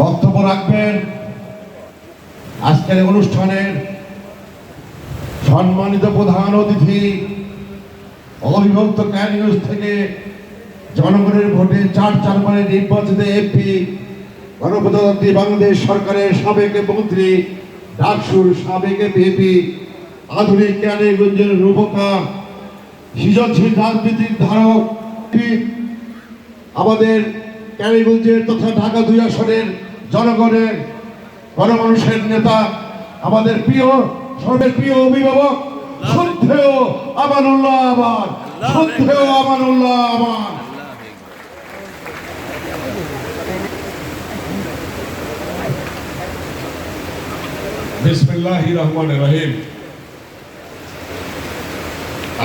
বক্তব্য রাখবেন। আজকের অনুষ্ঠানের সম্মানিত প্রধান অতিথি, অবিভক্ত ক্যারিগঞ্জ থেকে জনগণের ভোটে চার চারবারে নির্বাচিত এমপি, গণপ্রজাতন্ত্রী বাংলাদেশ সরকারের সাবেক মন্ত্রী, ডাকসুর সাবেক বিএপি আধুনিক ক্যারিগঞ্জের রূপকার, সৃজনশীল রাজনীতির ধারক, আমাদের ক্যারিগঞ্জের তথা ঢাকা দুই আসনের জনগণের, গণমানুষের নেতা, আমাদের প্রিয়, সর্বের প্রিয় অভিভাবক শ্রদ্ধেয় আমানুল্লাহ আবার শ্রদ্ধেয় আমানুল্লাহ আবার বিসমিল্লাহির রহমানির রহিম।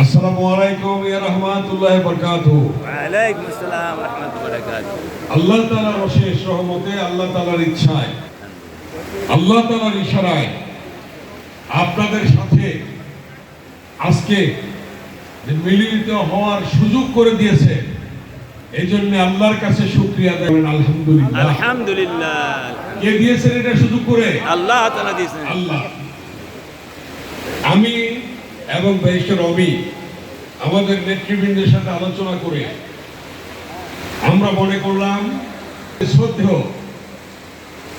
আসসালামু আলাইকুম ইয়া রাহমাতুল্লাহি ওয়া বারাকাতুহু। ওয়ালাইকুম আসসালাম রহমতুল্লাহ বারাকাতুহু। আল্লাহ তাআলার অশেষ রহমতে আল্লাহ তাআলার ইচ্ছায় আল্লাহ তাআলার ইশারায় আপনাদের সাথে আজকে যে মিলিত হওয়ার সুযোগ করে দিয়েছে এই জন্য আল্লাহর কাছে শুক্রিয়া দেবেন আলহামদুলিল্লাহ। আলহামদুলিল্লাহ। কে দিয়েছেন এটা সুযোগ করে? আল্লাহ তাআলা দিয়েছেন। আল্লাহ। আমি এবং ব্যারিস্টার রবি, আমাদের নেতৃবৃন্দের সাথে আলোচনা করে আমরা মনে করলাম শ্রদ্ধেয়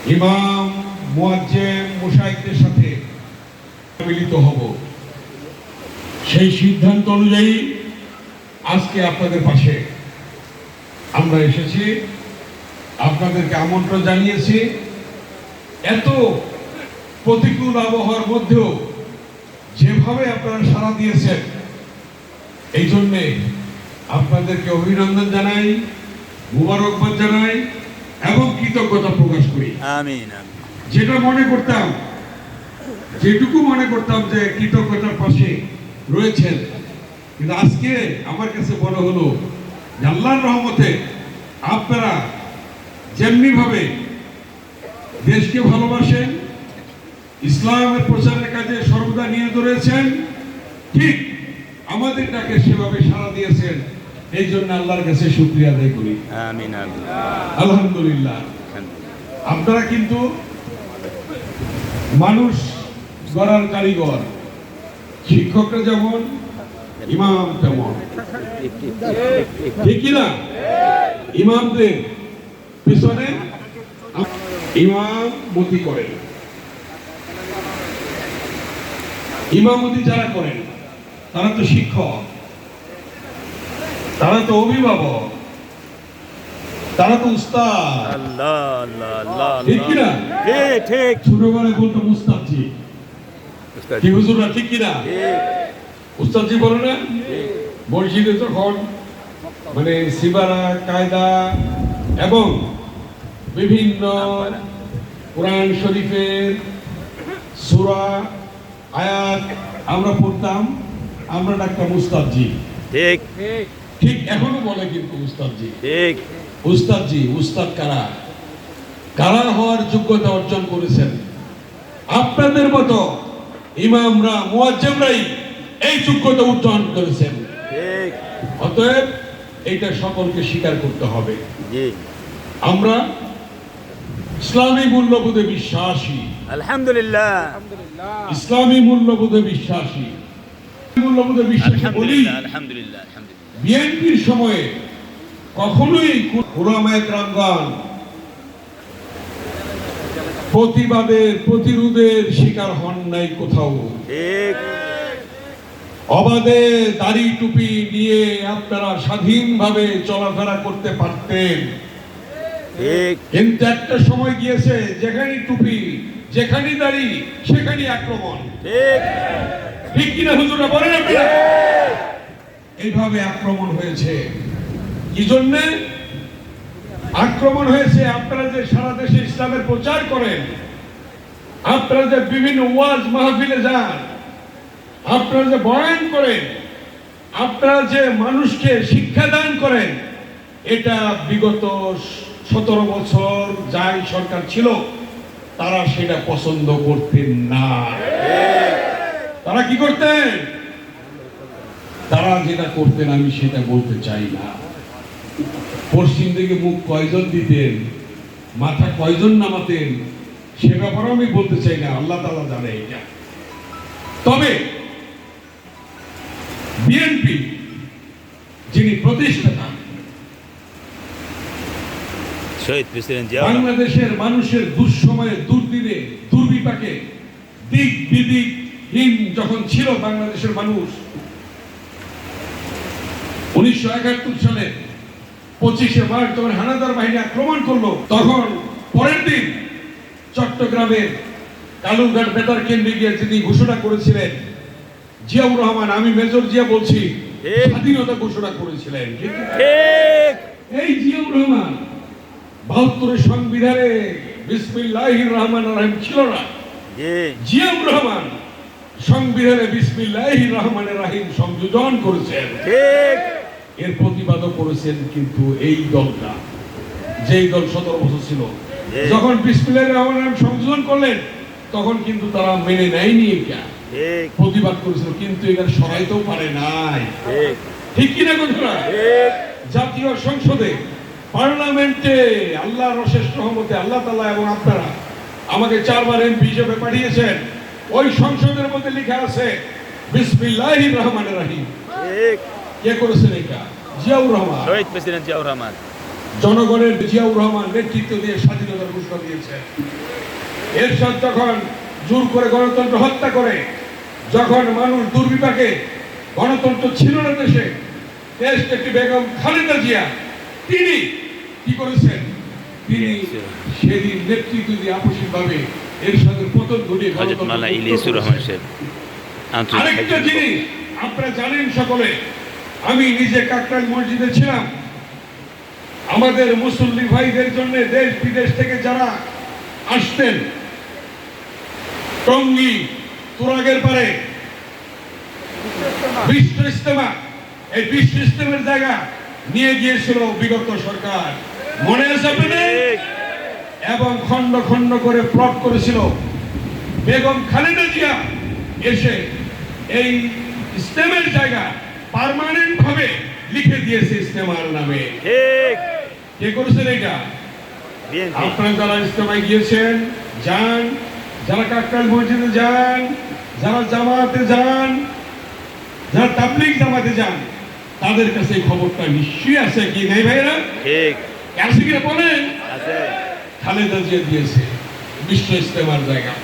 ইমাম, মুয়াজ্জেম মুশাইকদের সাথে মিলিত হব। সেই সিদ্ধান্ত অনুযায়ী আজকে আপনাদের পাশে আমরা এসেছি। আপনাদেরকে আমন্ত্রণ জানিয়েছি। এত প্রতিকূল আবহাওয়ার মধ্যেও যেভাবে আপনারা সাড়া দিয়েছেন এই জন্যে আপনাদেরকে অভিনন্দন জানাই মুবারকবাদ জানাই এবং কৃতজ্ঞতা প্রকাশ করি। যেটা মনে করতাম যেটুকু মনে করতাম যে কৃতজ্ঞতার পাশে রয়েছেন কিন্তু আজকে আমার কাছে মনে হলো যে আল্লাহর রহমতে আপনারা যেমনি ভাবে দেশকে ভালোবাসেন ইসলামের প্রচারের কাজে সর্বদা নিয়োজিত রয়েছেন। ঠিক আমাদের ডাকে সেভাবে সাড়া দিয়েছেন। এই জন্য আল্লাহর কাছে শুক্রিয়া আদায় করি। আলহামদুলিল্লাহ। আপনারা কিন্তু মানুষ গড়ার কারিগর। শিক্ষকরা যেমন ইমাম তেমন। ঠিক না? ইমামদের পিছনে ইমাম মতি করেন। ইমামতি যারা করেন তারা তো শিক্ষক তারা তো অভিভাবক তারা তো উস্তাদ। ঠিক? ঠিক ছোটবেলায় কি ঠিক কিনা? উস্তাদজি বলে না? মসজিদে যখন মানে সিবারা কায়দা এবং বিভিন্ন কোরআন শরীফের সূরা আয়াত আমরা পড়তাম আমরা ডাক্তার মুস্তাদজি ঠিক। ঠিক এখনও বলে কিন্তু উস্তাদজি ঠিক। উস্তাদজি উস্তাদ কারা? কারা হওয়ার যোগ্যতা অর্জন করেছেন? আপনাদের মতো ইমামরা মুয়াজ্জেমরাই এই যোগ্যতা অর্জন করেছেন। অতএব এইটা সকলকে স্বীকার করতে হবে। আমরা ইসলামী মূল্যবোধে বিশ্বাসী। আলহামদুলিল্লাহ। ইসলামী মূল্যবোধে বিশ্বাসী। মূল্যবোধে বিশ্বাসী বলি আলহামদুলিল্লাহ আলহামদুলিল্লাহ। আলহামদুলিল্লাহ বিএনপির সময়ে কখনোই ওলামায়ে কেরামগণ প্রতিবাদের প্রতিরোধের শিকার হন নাই কোথাও। অবাধে দাড়ি টুপি নিয়ে আপনারা স্বাধীনভাবে চলাফেরা করতে পারতেন। ঠিক। কিন্তু একটা সময় গিয়েছে যেখানে টুপি যেখানে দাড়ি সেখানে আক্রমণ। ঠিক। কিনা হুজুরা বলেন আপনারা? এইভাবে আক্রমণ হয়েছে। কি জন্যে? আক্রমণ হয়েছে আপনারা যে সারা দেশে ইসলামের প্রচার করেন আপনারা যে বিভিন্ন ওয়াজ মাহফিলে যান আপনারা যে বয়ান করেন আপনারা যে মানুষকে শিক্ষাদান করেন এটা বিগত সতেরো বছর যাই সরকার ছিল। তারা সেটা পছন্দ করতেন না। তারা কি করতেন? তারা যেটা করতেন, আমি সেটা বলতে চাই না। পশ্চিম দিকে মুখ কয়জন দিতেন? মাথা কয়জন নামাতেন? সে ব্যাপারেও আমি বলতে চাই না, আল্লাহ তালা জানে এটা। তবে বিএনপি, যিনি প্রতিষ্ঠাতা শহীদ প্রেসিডেন্ট জিয়া বাংলাদেশের মানুষের দুঃসময়ে দুর্দিনে দুর্বিপাকে দিক বিদিকহীন যখন ছিল বাংলাদেশের মানুষ উনিশশো একাত্তর সালে পঁচিশে মার্চ যখন হানাদার বাহিনী আক্রমণ করল তখন পরের দিন চট্টগ্রামের কালুরঘাট বেতার কেন্দ্রে গিয়ে তিনি ঘোষণা করেছিলেন জিয়াউর রহমান আমি মেজর জিয়া বলছি স্বাধীনতা ঘোষণা করেছিলেন এই জিয়াউর রহমান বাহাত্তরের সংবিধানে বিসমিল্লাহির রহমান রহিম ছিল না। জি। জিয়াউর রহমান সংবিধানে বিসমিল্লাহির রহমানের রাহিম সংযোজন করেছেন। এর প্রতিবাদও করেছেন কিন্তু এই দলটা। যেই দল সতেরো বছর ছিল। যখন বিসমিল্লাহির রহমান রহিম সংযোজন করলেন তখন কিন্তু তারা মেনে নেয়নি এটা। প্রতিবাদ করেছিল কিন্তু এখানে সরাইতেও পারে নাই। ঠিক। ঠিক কিনা কথা জাতীয় সংসদে পার্লামেন্টে আল্লাহর অশেষ রহমতে আল্লাহ তাআলা এবং আপনারা আমাকে চারবার এমপি হিসেবে পাঠিয়েছেন। ওই সংসদের মধ্যে লেখা আছে বিসমিল্লাহির রহমানির রহিম। কে করেছেন এটা? জিয়াউর রহমান। শহীদ প্রেসিডেন্ট জিয়াউর রহমান। জনগণের জিয়াউর রহমান নেতৃত্ব দিয়ে স্বাধীনতার ঘোষণা দিয়েছেন। এরশাদ যখন জোর করে গণতন্ত্র হত্যা করে যখন মানুষ দুর্বিপাকে গণতন্ত্র ছিল না দেশে দেশ একটি বেগম খালেদা জিয়া তিনি কি করেছেন? তিনি সেদিন নেতৃত্ব দিয়ে পতন ঘটিয়ে মালা ইলিয়াসুর রহমান করেছেন। সাহেব আন্তরিক আরেকটা জিনিস আপনারা জানেন সকলে আমি নিজে কাকরাইল মসজিদে ছিলাম। আমাদের মুসল্লি ভাইদের জন্য দেশ বিদেশ থেকে যারা আসতেন টঙ্গি তুরাগের পারে বিশ্ব ইস্তেমা এই বিশ্ব ইস্তেমের জায়গা নিয়ে গিয়েছিল বিগত সরকার। মনে আছে ঠিক। এবং খণ্ড খণ্ড করে প্লট করেছিল। বেগম খালেদা জিয়া এসে এই ইসলামের জায়গা পার্মানেন্ট ভাবে লিখে দিয়েছে ইসলামার নামে। ঠিক। কে করেছেন এটা? আপনারা যারা ইসলামায় গিয়েছেন যান। যারা কাকরাইল মসজিদে যান যারা জামাতে যান যারা তাবলিগ জামাতে যান তাদের কাছে এই খবরটা নিশ্চয়ই আছে কি নাই ভাইরা ঠিক। আছে কিনা বলেন খালেদা জিয়া দিয়েছে বিশ্ব ইস্তেমার জায়গা।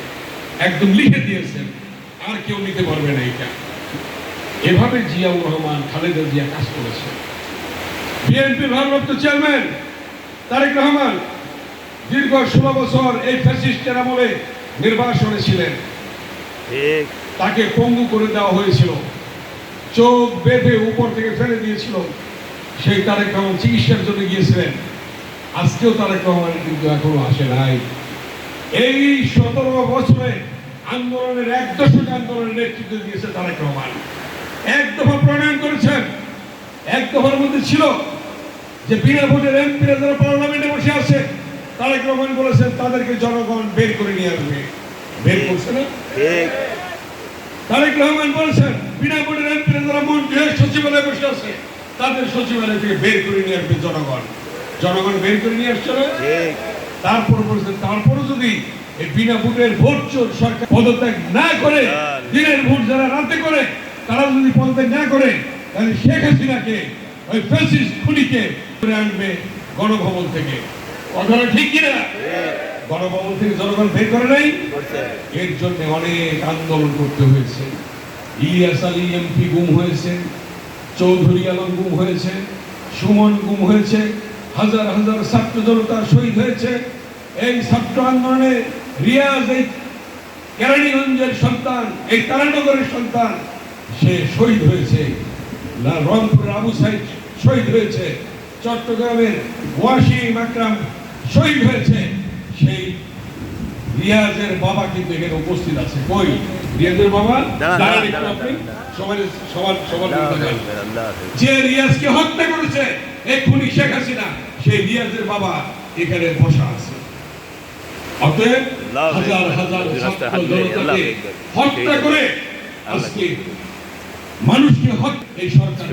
একদম লিখে দিয়েছেন আর কেউ নিতে পারবে না এটা। এভাবে জিয়াউর রহমান খালেদা জিয়া কাজ করেছে। বিএনপির ভারপ্রাপ্ত চেয়ারম্যান তারেক রহমান দীর্ঘ ষোলো বছর এই ফ্যাসিস্টের আমলে নির্বাসনে ছিলেন। তাকে পঙ্গু করে দেওয়া হয়েছিল। চোখ বেঁধে উপর থেকে ফেলে দিয়েছিল। সেই তারেক রহমান চিকিৎসার জন্য গিয়েছিলেন। আজকেও তারেক রহমান কিন্তু এখনও আসে নাই। এই সতেরো বছরে আন্দোলনের এক দশক আন্দোলনের নেতৃত্ব দিয়েছে তারেক রহমান। এক দফা প্রণয়ন করেছেন। এক দফার মধ্যে ছিল যে বিনা ভোটের এমপিরা যারা পার্লামেন্টে বসে আছে তারেক রহমান বলেছেন তাদেরকে জনগণ বের করে নিয়ে আসবে। বের করছে না? তারেক রহমান বলেছেন বিনা ভোটের এমপিরা যারা মন্ত্রী সচিবালয়ে বসে আছে তাদের সচিবালয় থেকে বের করে নিয়ে আসবে জনগণ। জনগণ বের করে নিয়ে আসছে না? তারপর বলছেন তারপরও যদি এই বিনা ভোটের ভোট চোর সরকার পদত্যাগ না করে দিনের ভোট যারা রাতে করে তারা যদি পদত্যাগ না করে তাহলে শেখ হাসিনাকে ওই ফ্যাসিস্ট খুনিকে করে আনবে গণভবন থেকে। কথাটা ঠিক কিনা? গণভবন থেকে জনগণ বের করে নাই। এর জন্য অনেক আন্দোলন করতে হয়েছে। ইলিয়াস আলী এমপি গুম হয়েছে চৌধুরী আলম গুম হয়েছে সুমন গুম হয়েছে হাজার হাজার ছাত্র জনতা শহীদ হয়েছে। এই ছাত্র আন্দোলনে রিয়াজ এই কেরানীগঞ্জের সন্তান এই তারানগরের সন্তান সে শহীদ হয়েছে। না রংপুরের আবু সাইদ শহীদ হয়েছে। চট্টগ্রামের ওয়াসিম আকরাম শহীদ হয়েছে। সেই রিয়াজের বাবা কিন্তু এখানে উপস্থিত আছে। কই? রিয়াজের বাবা। সবার সবার সবার। যে রিয়াজকে হত্যা করেছে এক্ষুনি শেখ হাসিনা সেই রিয়াজের বাবা এখানে বসা আছে। অতএব হাজার হাজার মিলিয়ে। হত্যা করে আজকে মানুষকে হত্যা এই সরকার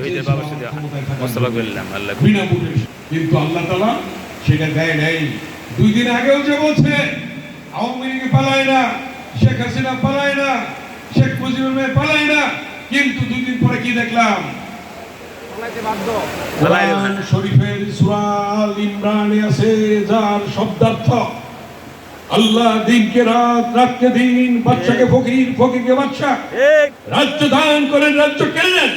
বিনা ভোটের কিন্তু আল্লাহ তালা সেটা দেয় নাই। দুই দিন আগেও যে বলছে আওয়ামী লীগ পালায় না শেখ হাসিনা পালায় না শেখ মুজিবুর পালায় না। কিন্তু দুই দিন পরে কি দেখলাম। কোরআন শরীফের সূরা আল ইমরানে আছে যার শব্দার্থ আল্লাহ দিনকে রাত রাতকে দিন বাচ্চাকে ফকির ফকিরকে বাচ্চা রাজ্য দান করেন রাজ্য কেড়ে নেন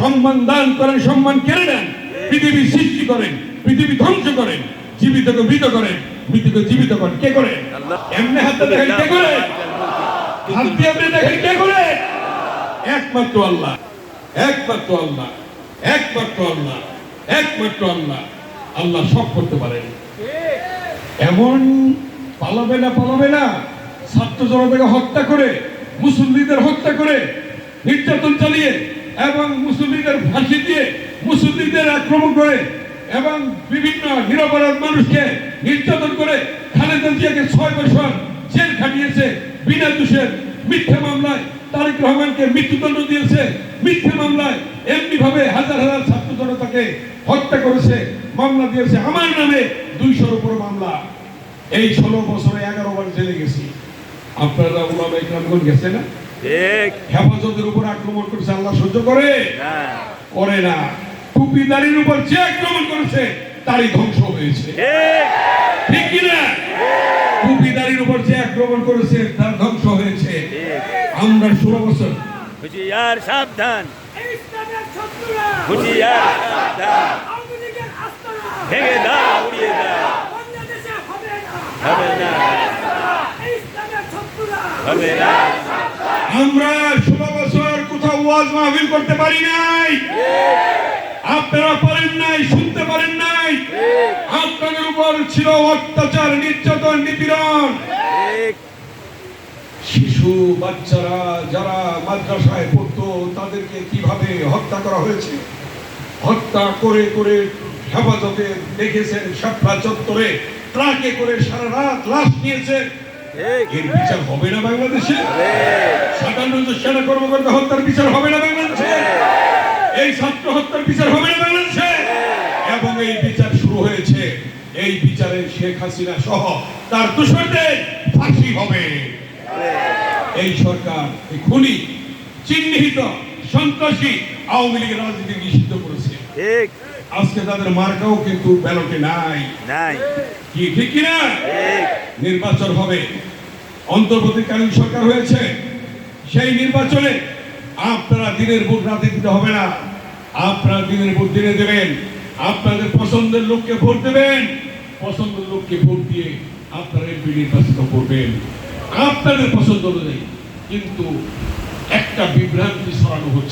সম্মান দান করেন সম্মান কেড়ে নেন। পৃথিবী সৃষ্টি করেন পৃথিবী ধ্বংস করেন জীবিতকে মৃত করেন মৃতকে জীবিত করেন। কে করে? এমনি হাতে দেখেন কে করে? হাত দিয়ে দেখেন কে করে? একমাত্র আল্লাহ একমাত্র আল্লাহ। একমাত্র আল্লাহ একমাত্র আল্লাহ। আল্লাহ সব করতে পারেন। এমন পালাবে না পালাবে না। ছাত্র জনতাকে হত্যা করে, মুসল্লিদের হত্যা করে, নির্যাতন চালিয়ে এবং মুসল্লিদের ফাঁসি দিয়ে মুসল্লিদের আক্রমণ করে এবং বিভিন্ন নিরপরাধ মানুষকে নির্যাতন করে খালেদা জিয়াকে ছয় বছর জেল খাটিয়েছে বিনা দোষের মিথ্যা মামলায় তারেক রহমানকে মৃত্যুদণ্ড দিয়েছে। মিথ্যা মামলায় এমনি ভাবে হাজার হাজার ছাত্র জনতাকে হত্যা করেছে মামলা দিয়েছে। আমার নামে দুইশোর উপর মামলা। এই ষোলো বছরে এগারো বার জেলে গেছি। আপনারা ওলামা ইকরামগণ গেছে না? হেফাজতের উপর আক্রমণ করেছে আল্লাহ সহ্য করে? না করে না। টুপিদারির উপর যে আক্রমণ করেছে তারই ধ্বংস হয়েছে। ঠিক। কিনা? টুপিদারির উপর যে আক্রমণ করেছে তার ধ্বংস হয়েছে ঠিক আমরা ষোলো বছর হুঁশিয়ার সাবধান। হুঁশিয়ার সাবধান। ভেঙে দাও উড়িয়ে দাও। হবে না। হবে না। আমরা ষোলো বছর কোথাও ওয়াজ মাহফিল করতে পারি নাই। আপনারা পারেন নাই শুনতে পারেন নাই। আপনাদের উপর ছিল অত্যাচার নির্যাতন নিপীড়ন। শিশু বাচ্চারা যারা মাদ্রাসায় পড়তো, তাদেরকে কীভাবে হত্যা করা হয়েছে? হত্যা করে করে হেফাজতে দেখেছেন শাপলা চত্বরে। ট্রাকে করে সারা রাত লাশ নিয়েছে এর বিচার হবে না বাংলাদেশে? জন সেনা কর্মকর্তা হত্যার বিচার হবে না বাংলাদেশে? এই ছাত্র হত্যার বিচার হবে না বাংলাদেশে? এবং এই বিচার শুরু হয়েছে। এই বিচারে শেখ হাসিনা সহ তার দোষরদের ফাঁসি হবে। এই সরকার এই খুনি চিহ্নিত সন্ত্রাসী আওয়ামী লীগের রাজনীতি নিষিদ্ধ করেছে। ঠিক। আজকে তাদের মার্কাও কিন্তু ব্যালটে নাই। নাই। কি ঠিক কিনা? নির্বাচন হবে। অন্তর্বর্তীকালীন সরকার হয়েছে। সেই নির্বাচনে আপনারা দিনের ভোট রাতে দিতে হবে না। আপনারা দিনের ভোট দিনে দেবেন। আপনাদের পছন্দের লোককে ভোট দেবেন। পছন্দের লোককে ভোট দিয়ে আপনারা এমপি নির্বাচিত করবেন। আপনাদের পছন্দ অনুযায়ী কিন্তু একটা বিভ্রান্তি সরানো হচ্ছে।